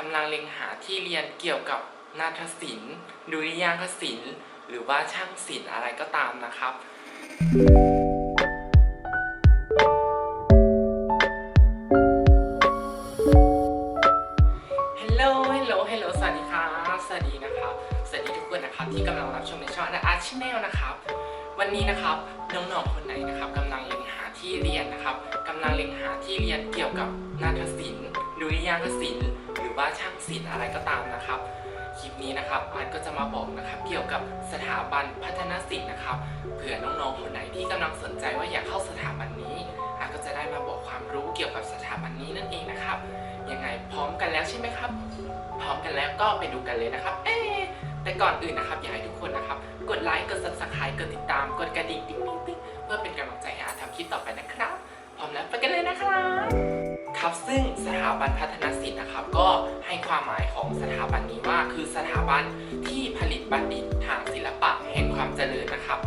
กำลังเล็งหาที่เรียนเกี่ยวกับนาฏศิลป์ดุริยางคศิลป์หรือว่าช่างศิลป์อะไรก็ตามนะครับฮัลโหลฮัลโหลฮัลโหลสวัสดีครับ สวัสดีนะครับ สวัสดีทุกคนนะครับที่กำลังรับชมในช่องอาร์ชแนลนะครับ วันนี้นะครับน้องๆคนไหนนะครับ ที่เรียนนะครับกำลังเล็งหาที่เรียนเกี่ยวกับนาฏศิลป์ดุริยางคศิลป์หรือว่าช่างศิลป์อะไรก็ตามนะครับ คลิปนี้นะครับอาร์ตก็จะมาบอกนะครับ เกี่ยวกับสถาบันพัฒนศิลป์นะครับเผื่อน้องๆคนไหนที่กำลังสนใจว่าอยากเข้าสถาบันนี้อาร์ตก็จะได้มาบอกความรู้เกี่ยวกับสถาบันนี้นั่นเองนะครับยังไงพร้อมกันแล้วใช่ไหมครับ พร้อมกันแล้วก็ไปดูกันเลยนะครับ เอ๊แต่ก่อนอื่นนะครับอยากให้ทุกคนนะครับ กดไลค์กด subscribe กดติดตามกดกระดิ่งติ๊งติ๊ง เพื่อเป็นกำลังใจให้อาตทำคลิปต่อไปนะครับ พร้อมแล้วไปกันเลยนะครับครับซึ่งสถาบันพัฒนศิลป์นะครับ ก็ให้ความหมายของสถาบันนี้ว่าคือสถาบันที่ผลิตบัณฑิตทางศิลปะแห่งความเจริญนะครับ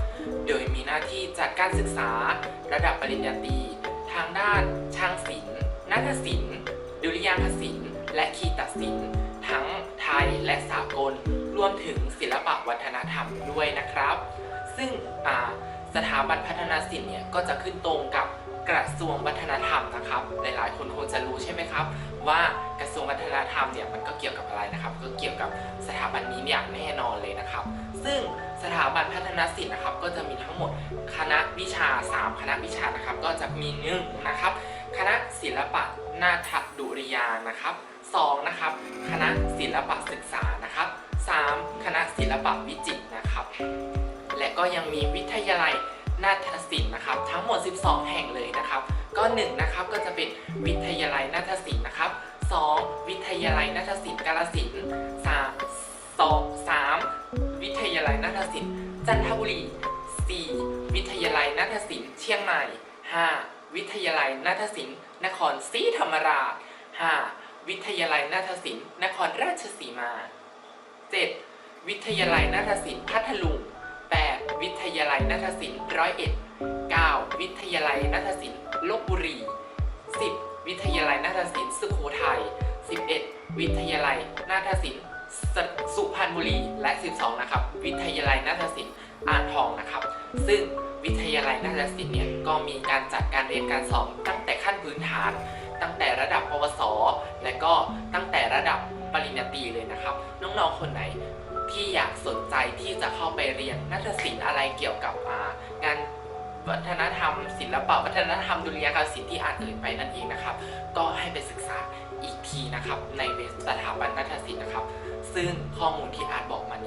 โดยมีหน้าที่จัดการศึกษาระดับปริญญาตรีทางด้านช่างศิลป์นาฏศิลป์ดุริยางคศิลป์และคีตศิลป์ทั้งไทยและสากลรวมถึงศิลปะวัฒนธรรมด้วยนะครับ ซึ่งอ่า สถาบันพัฒนาศิลป์เนี่ยก็จะขึ้นตรงกับกระทรวงวัฒนธรรมนะครับ หลายๆ คนคงจะรู้ใช่ไหมครับ ว่ากระทรวงวัฒนธรรมเนี่ยมันก็เกี่ยวกับอะไรนะครับ ก็เกี่ยวกับสถาบันนี้อย่างแน่นอนเลยนะครับ ซึ่งสถาบันพัฒนศิลป์นะครับ ก็จะมีทั้งหมดคณะวิชา 3 คณะวิชานะครับ ก็จะมีหนึ่งนะครับ คณะศิลปะนาฏดุริยางนะครับ2นะครับ คณะศิลปะศึกษานะครับ 3. คณะศิลปะวิจิตรนะครับ และก็ยังมีวิทยาลัยนาฏศิลป์นะครับ ทั้งหมด 12 แห่งเลยนะครับ ก็1นะครับก็จะเป็นวิทยาลัยนาฏศิลป์นะครับ 2. วิทยาลัยนาฏศิลป์กาฬสินธุ์3 2 3วิทยาลัยนาฏศิลป์จันทบุรี 4. วิทยาลัยนาฏศิลป์เชียงใหม่ 5. วิทยาลัยนาฏศิลป์นครศรีธรรมราช 5. วิทยาลัยนาฏศิลป์นครราชสีมา 7. วิทยาลัยนาฏศิลป์พัทลุง 8. วิทยาลัยนาฏศิลป์ร้อยเอ็ด 9. วิทยาลัยนาฏศิลป์ลบบุรี 10. วิทยาลัยนาฏศิลป์สุโขทัย 11. วิทยาลัยนาฏศิลป์สสุพรรณบุรี และ 12 นะครับ วิทยาลัยนาฏศิลป์อ่างทองนะครับ ซึ่งวิทยาลัยนาฏศิลป์เนี่ยก็มีการจัดการเรียนการสอนตั้งแต่ขั้นพื้นฐาน ตั้งแต่ระดับปวส และก็ตั้งแต่ระดับปริญญาตรีเลยนะครับ น้องๆคนไหน ที่อยากสนใจที่จะเข้าไปเรียนนัฏศิลป์อะไรเกี่ยวกับงานวัฒนธรรม ศิลปะวัฒนธรรมดุริยางคศิลป์ที่อ่านเอ่ยไปนั่นเองนะครับ ก็ให้ไปศึกษาอีกทีนะครับ ในเว็บสถาบันนัฏศิลป์นะครับ ซึ่งข้อมูลที่อาร์ตบอกมานี้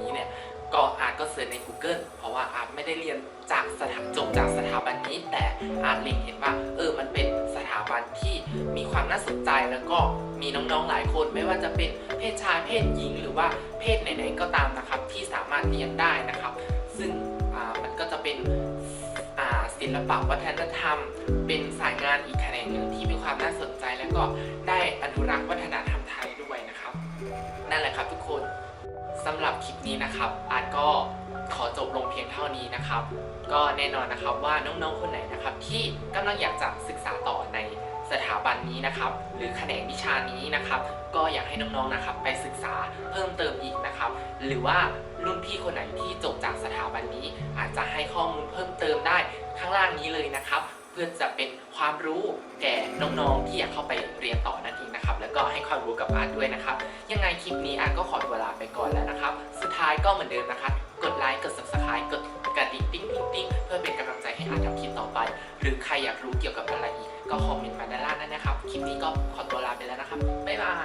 ก็อาร์ตก็เสิร์ชใน Google เพราะว่าอาร์ตไม่ได้เรียนจากสถาจบจากสถาบันนี้ แต่อาร์ตเล็งเห็นว่าเออมันเป็นสถาบันที่มีความน่าสนใจแล้วก็มีน้องๆหลายคน ไม่ว่าจะเป็นเพศชายเพศหญิง หรือว่าเพศไหนๆก็ตามนะครับ ที่สามารถเรียนได้นะครับ ซึ่งมันก็จะเป็นศิลปะวัฒนธรรม เป็นสายงานอีกแขนงหนึ่งที่มีความน่าสนใจ แล้วก็ได้อนุรักษ์วัฒนธรรมไทยด้วยนะครับ นั่นแหละครับทุกคน สำหรับคลิปนี้นะครับอาร์ตก็ขอจบลงเพียงเท่านี้นะครับ ก็แน่นอนนะครับว่าน้องๆคนไหนนะครับ ที่กำลังอยากจะศึกษาต่อในสถาบันนี้นะครับ หรือแขนงวิชานี้นะครับ ก็อยากให้น้องๆนะครับ ไปศึกษาเพิ่มเติมอีกนะครับ หรือว่ารุ่นพี่คนไหนที่จบจากสถาบันนี้ อาจจะให้ข้อมูลเพิ่มเติมได้ข้างล่างนี้เลยนะครับ เพื่อจะเป็นความรู้แก่น้องๆที่อยากเข้าไปเรียนต่อนั่นเองนะครับ แล้วก็ให้ความรู้กับอาร์ตด้วยนะครับ ยังไงคลิปนี้อาร์ตก็ขอตัวลาไปก่อนแล้วนะครับ สุดท้ายก็เหมือนเดิมนะคะ กดไลค์กด subscribe กดกระดิ่งติ๊งติ๊งติ๊งเพื่อเป็นกำลังใจให้อาร์ตทำคลิปต่อไป หรือใครอยากรู้เกี่ยวกับอะไรอีกก็คอมเมนต์มาด้านล่างนั่นนะครับ คลิปนี้ก็ขอตัวลาไปแล้วนะครับบ๊ายบาย